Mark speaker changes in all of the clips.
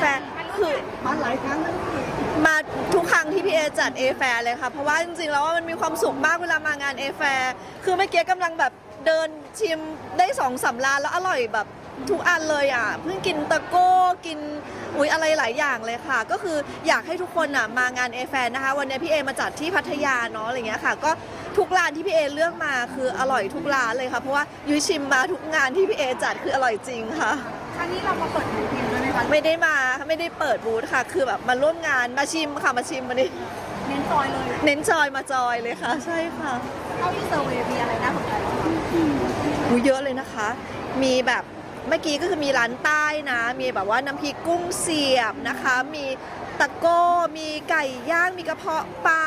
Speaker 1: แฟร์คือ
Speaker 2: มาหลายครั้งแล้วนี่
Speaker 1: มาทุกครั้งที่พี่เอจัดเอแฟร์เลยค่ะ เพราะว่าจริงๆ แล้วว่ามันมีความสุขมากเวลามางานเอแฟร์คือเมื่อกี้กำลังแบบเดินชิมได้สองสามร้านแล้วอร่อยแบบทุกอันเลยอะ เพิ่งกินตะโก้กินอุ้ยอะไรหลายอย่างเลยค่ะ ก็คืออยากให้ทุกคนอะมางานเอแฟร์นะคะ วันนี้พี่เอมาจัดที่พัทยาเนาะอะไรเงี้ยค่ะ ก็ทุกร้านที่พี่เอเลือกมาคืออร่อยทุกร้านเลยค่ะ เพราะว่ายุ้ยชิมมาทุกงานที่พี่เอจัดคืออร่อยจริงค่ะ
Speaker 2: ครั้งนี้เรามาเปิดบูธเองด้วยไหม คะ
Speaker 1: ไม่ได้มาไม่ได้เปิดบูธค่ะ คือแบบมาร่วมงานมาชิมค่ะมาชิมมาดิ
Speaker 2: เน้นซอยเลย
Speaker 1: เน้นจอยมาจอยเลยค่ะ ใช่ค่ะ
Speaker 2: เท่าที่เซอร์เวย์มีอะไรน่าสนใจบ้างคะ
Speaker 1: หูเยอะเลยนะคะ มีแบบเมื่อกี้ก็คือมีร้านใต้นะ มีแบบว่าน้ำพริกกุ้งเสียบนะคะ มีตะโก้ มีไก่ย่าง มีกระเพาะปลา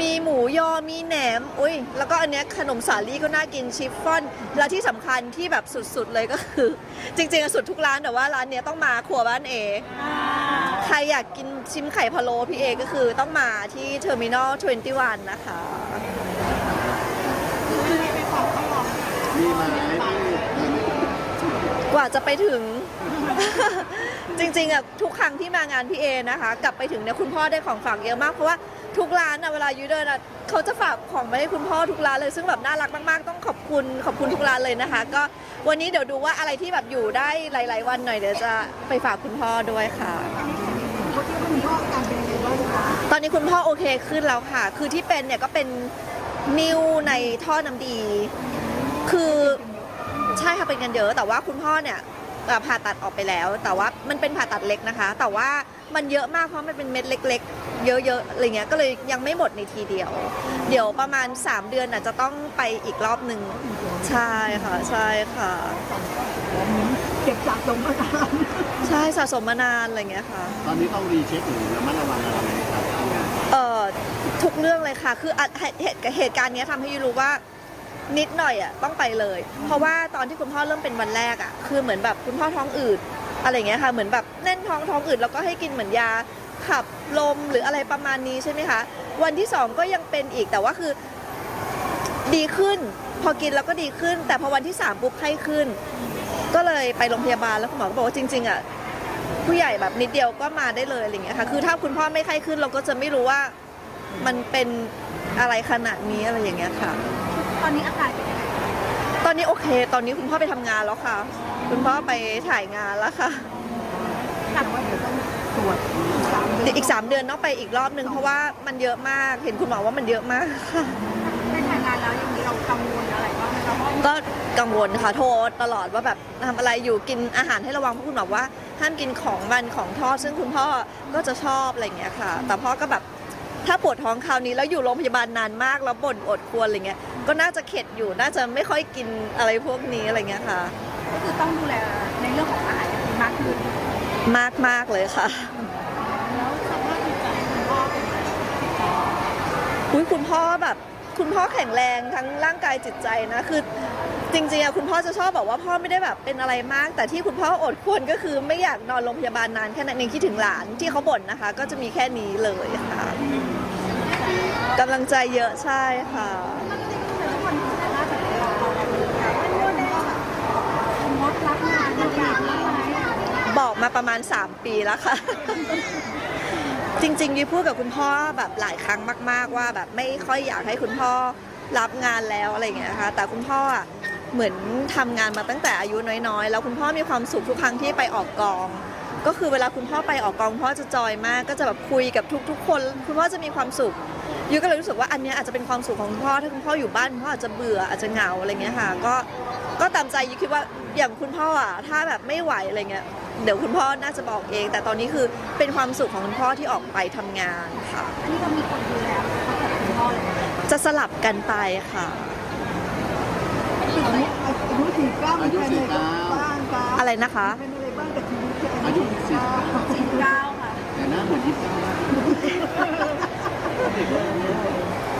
Speaker 1: มีหมูยอมีแหนม อุ้ยแล้วก็อันเนี้ยขนมสาลี่ก็น่ากินชิฟฟ่อน และที่สำคัญที่แบบสุดๆเลยก็คือ จริงๆอะสุดทุกร้านแต่ว่าร้านเนี้ยต้องมาครัวบ้านเอ ใครอยากกินชิมไข่พะโล้พี่เอก็คือต้องมาที่เทอร์มินอล21 นะคะ
Speaker 3: มีไหม
Speaker 1: กว่าจะไปถึง จริงๆอะทุกครั้งที่มางานพี่เอนะคะ กลับไปถึงเนี่ยคุณพ่อได้ของฝากเยอะมากเพราะว่าทุกร้านอะเวลายูเดินอะเขาจะฝากของมาให้คุณพ่อทุกร้านเลยซึ่งแบบน่ารักมากๆ ต้องขอบคุณขอบคุณทุกร้านเลยนะคะ ก็วันนี้เดี๋ยวดูว่าอะไรที่แบบอยู่ได้หลาย ๆ วันหน่อยเดี๋ยวจะไปฝากคุณพ่อด้วยค่ะ
Speaker 2: เขาที่คุณพ่ออาการเป็นยังไงบ้างคะ
Speaker 1: ตอนนี้คุณพ่อโอเคขึ้นแล้วค่ะ คือที่เป็นเนี่ยก็เป็นนิ้วในท่อน้ำดี คือ ใช่ค่ะเป็นกันเยอะแต่ว่าคุณพ่อเนี่ยเอ่อผ่าตัดออกไปแล้ว แต่ว่ามันเป็นผ่าตัดเล็กนะคะ แต่ว่ามันเยอะมากเพราะมันเป็นเม็ดเล็ก ๆ เยอะๆอะไรเงี้ยก็เลยยังไม่หมดในทีเดียว เดี๋ยวประมาณ 3 เดือนน่ะจะต้องไปอีกรอบหนึ่งใช่ค่ะใช่ค่ะ
Speaker 2: เก็บสะสมมานาน
Speaker 1: ใช่สะสมมานานอะไรเงี้ยค่ะ
Speaker 3: ตอนนี้ต้องรีเช็คหรือระมัดระวังอะไรไหมครับ
Speaker 1: เอ่อทุกเรื่องเลยค่ะ คืออะเหตุเหตุเหตุการณ์เนี้ยทำให้ยูรู้ว่า นิดหน่อยอะต้องไปเลย เพราะว่าตอนที่คุณพ่อเริ่มเป็นวันแรกอะคือเหมือนแบบคุณพ่อท้องอืดอะไรอย่างเงี้ยค่ะเหมือนแบบแน่นท้องท้องอืดแล้วก็ให้กินเหมือนยาขับลมหรืออะไรประมาณนี้ใช่ไหมคะ วันที่สองก็ยังเป็นอีกแต่ว่าคือดีขึ้น พอกินแล้วก็ดีขึ้น แต่พอวันที่สามปุ๊บไข้ขึ้น ก็เลยไปโรงพยาบาลแล้วคุณหมอก็บอกว่าจริงๆอะผู้ใหญ่แบบนิดเดียวก็มาได้เลยอะไรอย่างเงี้ยค่ะคือถ้าคุณพ่อไม่ไข้ขึ้นเราก็จะไม่รู้ว่ามันเป็นอะไรขนาดนี้อะไรอย่างเงี้ยค่ะ
Speaker 2: ตอนนี้อาการเป็นยังไง
Speaker 1: ตอนนี้โอเค ตอนนี้คุณพ่อไปทำงานแล้วค่ะ คุณพ่อไปถ่ายงานแล้วค่ะ
Speaker 2: ถามว่าเดี๋ยวต้องตรวจสามเดือน
Speaker 1: อีก 3 เดือนต้องไปอีกรอบนึงเพราะว่ามันเยอะมาก เห็นคุณหมอว่ามันเยอะมากค่ะ
Speaker 2: ได้ทำงานแล้วอย่างนี้เรากังวลอะไรบ้างไหมคะเพราะ
Speaker 1: ก็กังวลค่ะโทรตลอดว่าแบบทำอะไรอยู่กินอาหารให้ระวังเพราะคุณหมอว่าห้ามกินของมันของทอดซึ่งคุณพ่อก็จะชอบอะไรอย่างเงี้ยค่ะ แต่พ่อก็แบบ ถ้าปวดท้องคราวนี้แล้วอยู่โรงพยาบาลนานมากแล้วบ่นอดควรอะไรเงี้ยก็น่าจะเข็ดอยู่น่าจะไม่ค่อยกินอะไรพวกนี้อะไรเงี้ยค่ะ
Speaker 2: ก็คือต้องดูแลในเรื่องของอาหารอย่างดีมากขึ้น
Speaker 1: มากมากๆเลยค่ะ
Speaker 2: แล้วสภาพจิตใจคุณพ่อเป็นยังไง
Speaker 1: อุ้ยคุณพ่อแบบ คุณพ่อแข็งแรงทั้งร่างกายจิตใจนะ คือ จริงๆอะคุณพ่อจะชอบบอกว่าพ่อไม่ได้แบบเป็นอะไรมาก แต่ที่คุณพ่ออดควรก็คือไม่อยากนอนโรงพยาบาลนานแค่นั้นเองคิดถึงหลานที่เขาบ่นนะคะ ก็จะมีแค่นี้เลยค่ะกำลังใจเยอะใช่ค่ะ
Speaker 2: บ
Speaker 1: อกมาประมาณ 3 ปีแล้วค่ะ จริงๆยุ้ยพูดกับคุณพ่อแบบหลายครั้งมาก ๆ ว่าแบบไม่ค่อยอยากให้คุณพ่อรับงานแล้วอะไรอย่างเงี้ยค่ะ แต่คุณพ่ออะ เหมือนทำงานมาตั้งแต่อายุน้อยๆ แล้วคุณพ่อมีความสุขทุกครั้งที่ไปออกกอง ก็คือเวลาคุณพ่อไปออกกองคุณพ่อจะจอยมากก็จะแบบคุยกับทุก ๆ คน คุณพ่อจะมีความสุขยุ้ยก็เลยรู้สึกว่าอันเนี้ยอาจจะเป็นความสุขของคุณพ่อถ้าคุณพ่ออยู่บ้านคุณพ่ออาจจะเบื่ออาจจะเหงาอะไรเงี้ยค่ะ ก็ก็ตามใจยุ้ยคิดว่าอย่างคุณพ่ออะถ้าแบบไม่ไหวอะไรเงี้ยเดี๋ยวคุณพ่อน่าจะบอกเอง แต่ตอนนี้คือเป็นความสุขของคุณพ่อที่ออกไปทำงานค่ะ
Speaker 2: อันนี้ก็มีคนดูแลเขาแต่คุณพ่อเลย
Speaker 1: จะสลับกันไปค่ะ
Speaker 2: อายุอายุสี่เก้า
Speaker 3: อายุสี่เก้า
Speaker 2: บ้างจ้า
Speaker 1: อะไรนะคะ
Speaker 2: เป็นอะไรบ้างกับชีวิต
Speaker 3: อายุสี่
Speaker 2: สี่เก้าค่ะ
Speaker 3: แต่หน้าเหมือนยี่สิบเก้า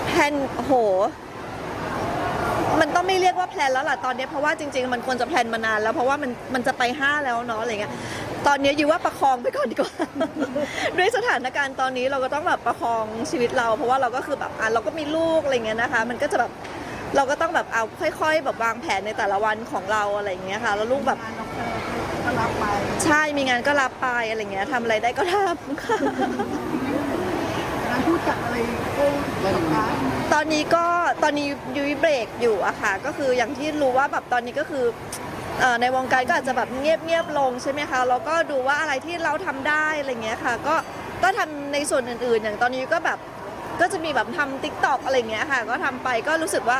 Speaker 1: แพลนโห มันต้องไม่เรียกว่าแพลนแล้วล่ะตอนนี้เพราะว่าจริง ๆ มันควรจะแพลนมานานแล้วเพราะว่ามันมันจะไปห้าแล้วเนาะอะไรเงี้ยตอนนี้ยูว่าประคองไปก่อนดีกว่า ด้วยสถานการณ์ตอนนี้เราก็ต้องแบบประคองชีวิตเรา เพราะว่าเราก็คือแบบอะเราก็มีลูกอะไรเงี้ยนะคะ มันก็จะแบบ เราก็ต้องแบบเอาค่อย ๆ แบบวางแผนในแต่ละวันของเราอะไรอย่างเงี้ยค่ะ แล้วลูกแบบ
Speaker 2: งานเราก็รับไป
Speaker 1: ใช่มีงานก็รับไปอะไรเงี้ยทำอะไรได้ก็ทำค่ะ
Speaker 2: งานพูดจัดอะไรโอ้ได้ไหมคะ
Speaker 1: ตอนนี้ก็ตอนนี้ยุ้ยเบรกอยู่อะค่ะก็คืออย่างที่รู้ว่าแบบตอนนี้ก็คือเอ่อในวงการก็อาจจะแบบเงียบเงียบๆลงใช่ไหมคะแล้วก็ดูว่าอะไรที่เราทำได้อะไรเงี้ยค่ะ ก็ก็ทำในส่วนอื่นๆ อย่างตอนนี้ก็แบบก็จะมีแบบทำติ๊กต็อกอะไรเงี้ยค่ะ ก็ทำไปก็รู้สึกว่า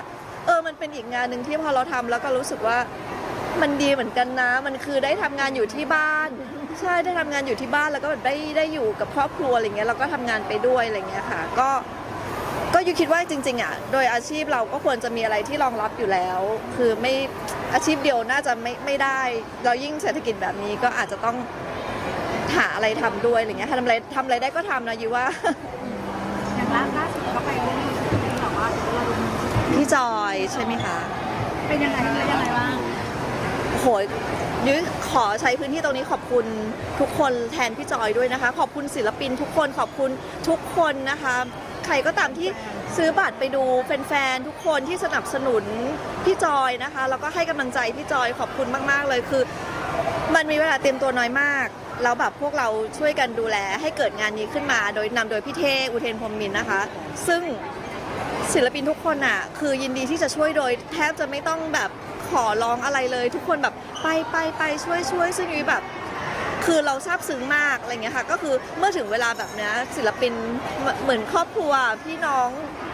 Speaker 1: เออมันเป็นอีกงานหนึ่งที่พอเราทำแล้วก็รู้สึกว่ามันดีเหมือนกันนะ มันคือได้ทำงานอยู่ที่บ้าน ใช่ได้ทำงานอยู่ที่บ้านแล้วก็แบบได้ได้อยู่กับครอบครัวอะไรเงี้ยเราก็ทำงานไปด้วยอะไรเงี้ยค่ะ ก็ก็ยูคิดว่าจริง ๆอะโดยอาชีพเราก็ควรจะมีอะไรที่รองรับอยู่แล้ว คือไม่อาชีพเดียวน่าจะไม่ไม่ได้เรายิ่งเศรษฐกิจแบบนี้ก็อาจจะต้องหาอะไรทำด้วยอะไรเงี้ยทำอะไรทำอะไรได้ก็ทำนะยูว่า
Speaker 2: อย่างล่าล่าสุดก็ไปเล่นที่แบบว่าเราดู
Speaker 1: พี่จอยใช่ไหมคะ
Speaker 2: เป็นยังไงเป็นยังไงบ้าง
Speaker 1: โหยยุ้ยขอใช้พื้นที่ตรงนี้ขอบคุณทุกคนแทนพี่จอยด้วยนะคะ ขอบคุณศิลปินทุกคนขอบคุณทุกคนนะคะ ใครก็ตามที่ซื้อบัตรไปดูแฟนๆทุกคนที่สนับสนุนพี่จอยนะคะ แล้วก็ให้กำลังใจพี่จอยขอบคุณมาก ๆ เลยคือ มันมีเวลาเตรียมตัวน้อยมากแล้วแบบพวกเราช่วยกันดูแลให้เกิดงานนี้ขึ้นมา โดยนำโดยพี่เทอุเทนพรมมินนะคะ ซึ่ง ศิลปินทุกคนอะ คือยินดีที่จะช่วยโดย แทบจะไม่ต้องแบบขอร้องอะไรเลย ทุกคนแบบไปไปไปช่วยช่วยซึ่งยุ้ยแบบ คือเราซาบซึ้งมากอะไรเงี้ยค่ะ ก็คือเมื่อถึงเวลาแบบเนี้ยศิลปินเหมือนครอบครัวพี่น้อง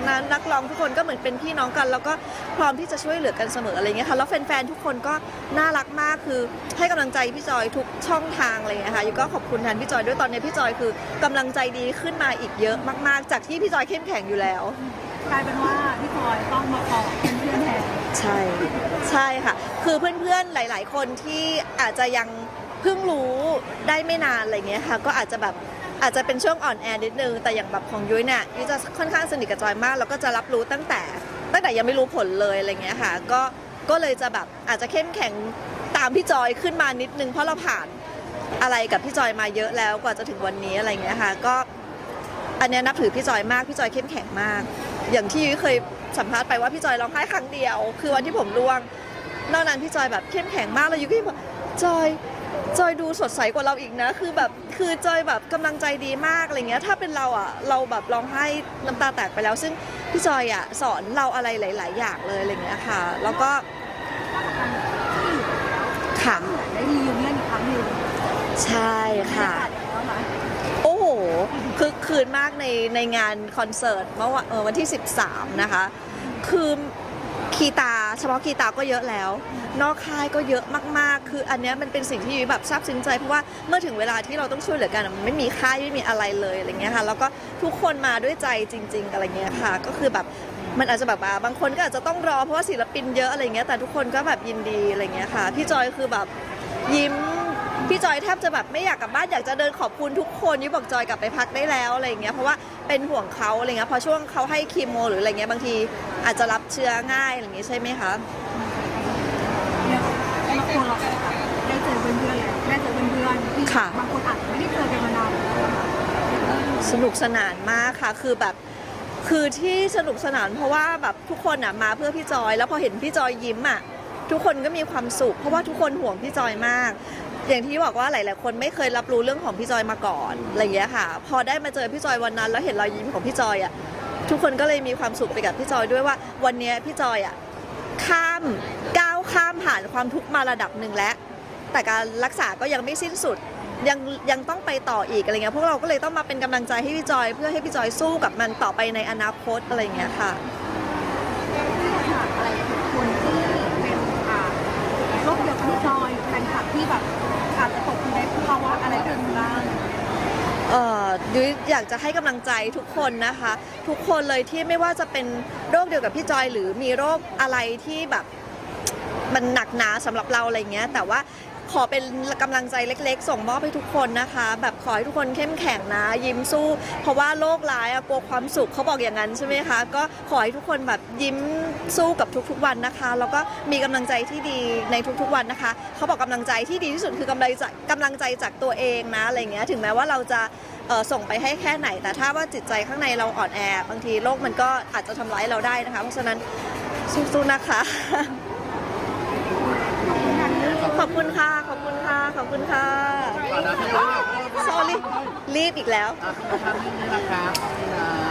Speaker 1: นะนักร้องทุกคนก็เหมือนเป็นพี่น้องกัน แล้วก็พร้อมที่จะช่วยเหลือกันเสมออะไรเงี้ยค่ะแล้วแฟนๆทุกคนก็น่ารักมากคือให้กำลังใจพี่จอยทุกช่องทางอะไรเงี้ยค่ะยูก็ขอบคุณแทนพี่จอยด้วยตอนนี้พี่จอยคือกำลังใจดีขึ้นมาอีกเยอะมาก ๆ จากที่พี่จอยเข้มแข็งอยู่แล้ว
Speaker 2: กลายเป็นว่าพี่พลอยต้องมาขอเป็นเพื่อนแทน
Speaker 1: ใช่ ใช่ค่ะ คือเพื่อนๆหลาย ๆ คนที่อาจจะยังเพิ่งรู้ได้ไม่นานอะไรเงี้ยค่ะ ก็อาจจะแบบอาจจะเป็นช่วงอ่อนแอนิดนึง แต่อย่างแบบของยุ้ยเนี่ยยุ้ยจะค่อนข้างสนิทกับจอยมาก แล้วก็จะรับรู้ตั้งแต่ ตั้งแต่ยังไม่รู้ผลเลยอะไรเงี้ยค่ะ ก็ก็เลยจะแบบอาจจะเข้มแข็งตามพี่จอยขึ้นมานิดนึง เพราะเราผ่านอะไรกับพี่จอยมาเยอะแล้วกว่าจะถึงวันนี้อะไรเงี้ยค่ะ ก็อันเนี้ยนับถือพี่จอยมาก พี่จอยเข้มแข็งมาก อย่างที่ยุ้ยเคยสัมภาษณ์ไปว่าพี่จอยร้องไห้ครั้งเดียว คือวันที่ผมร่วง นอกนั้นพี่จอยแบบเข้มแข็งมากเลยยุ้ยก็ยังบอกจอยจอยดูสดใสกว่าเราอีกนะ คือแบบคือจอยแบบกำลังใจดีมากอะไรเงี้ย ถ้าเป็นเราอะเราแบบร้องไห้น้ำตาแตกไปแล้ว ซึ่งพี่จอยอะสอนเราอะไรหลาย ๆ อย่างเลยอะไรเงี้ยค่ะ แล้วก็ค่ะ
Speaker 2: ได้รีวิวเนี่ยอีกครั้งหนึ่ง
Speaker 1: ใช่ค่ะ
Speaker 2: แล้วนะ
Speaker 1: โอ้โห คือคืนมากในในงานคอนเสิร์ตเมื่อวันเอ่อวันที่ 13 นะคะ คือคีตาเฉพาะคีตาก็เยอะแล้ว นอกค่ายก็เยอะมากๆ คืออันนี้มันเป็นสิ่งที่ยุ้ยแบบซาบซึ้งใจ เพราะว่าเมื่อถึงเวลาที่เราต้องช่วยเหลือกันมันไม่มีค่ายไม่มีอะไรเลยอะไรเงี้ยค่ะแล้วก็ทุกคนมาด้วยใจจริง ๆ อะไรเงี้ยค่ะ ก็คือแบบมันอาจจะแบบบางคนก็อาจจะต้องรอเพราะว่าศิลปินเยอะอะไรเงี้ยแต่ทุกคนก็แบบยินดีอะไรเงี้ยค่ะพี่จอยคือแบบยิ้ม พี่จอยแทบจะแบบไม่อยากกลับบ้านอยากจะเดินขอบคุณทุกคนยุ้ยบอกจอยกลับไปพักได้แล้วอะไรอย่างเงี้ยเพราะว่าเป็นห่วงเขาอะไรเงี้ยพอช่วงเขาให้คีโม หรืออะไรเงี้ยบางทีอาจจะรับเชื้อง่ายอะไรอย่างงี้ใช่ไหมคะ
Speaker 2: เนี่ยแล้วตัวเราค่ะได้เจอเพื่อนๆเลยได้เจอเพื่อนๆที่
Speaker 1: ค่ะ
Speaker 2: บางคนอาจจะไม่ได้เจอกันมานานแล้วอะ
Speaker 1: สนุกสนานมากค่ะคือแบบคือที่สนุกสนานเพราะว่าแบบทุกคนอะมาเพื่อพี่จอย แล้วพอเห็นพี่จอยยิ้มอะทุกคนก็มีความสุข เพราะว่าทุกคนห่วงพี่จอยมาก อย่างที่บอกว่าหลาย ๆ คนไม่เคยรับรู้เรื่องของพี่จอยมาก่อนอะไรอย่างเงี้ยค่ะ พอได้มาเจอพี่จอยวันนั้น แล้วเห็นรอยยิ้มของพี่จอยอะทุกคนก็เลยมีความสุขไปกับพี่จอยด้วยว่า วันนี้พี่จอยอะข้ามก้าวข้ามผ่านความทุกข์มาระดับหนึ่งแล้ว แต่การรักษาก็ยังไม่สิ้นสุดยังยังต้องไปต่ออีกอะไรเงี้ยพวกเราก็เลยต้องมาเป็นกำลังใจให้พี่จอย เพื่อให้พี่จอยสู้กับมันต่อไปในอนาคตอะไรเงี้ยค่ะ
Speaker 2: ค่ะอะไรคนที่เป็นโรคเดียวกับพี่จอยแฟนคลับที่แบบอาจจะตกอยู่ในภาวะอะไรกันบ้าง
Speaker 1: เอ่อ ยุ้ยอยากจะให้กำลังใจทุกคนนะคะ ทุกคนเลยที่ไม่ว่าจะเป็นโรคเดียวกับพี่จอยหรือมีโรคอะไรที่แบบ มันหนักหนาสำหรับเราอะไรเงี้ย แต่ว่าขอเป็นกำลังใจเล็ก ๆ ส่งมอบให้ทุกคนนะคะ แบบขอให้ทุกคนเข้มแข็งนะ ยิ้มสู้ เพราะว่าโรคร้ายอะกลัวความสุขเขาบอกอย่างนั้นใช่ไหมคะ ก็ขอให้ทุกคนแบบยิ้มสู้กับทุกๆวันนะคะ แล้วก็มีกำลังใจที่ดีในทุกๆวันนะคะเขาบอกกำลังใจที่ดีที่สุดคือกำลังใจกำลังใจจากตัวเองนะอะไรเงี้ยถึงแม้ว่าเราจะ ส่งไปให้แค่ไหน แต่ถ้าว่าจิตใจข้างในเราอ่อนแอบางทีโรคมันก็อาจจะทำร้ายเราได้นะคะ เพราะฉะนั้นสู้ๆนะคะ ขอบคุณค่ะ ขอบคุณค่ะ ขอบคุณค่ะ
Speaker 3: โซ
Speaker 1: ลี่รีบอีกแล้ว ข
Speaker 3: อบคุณครับ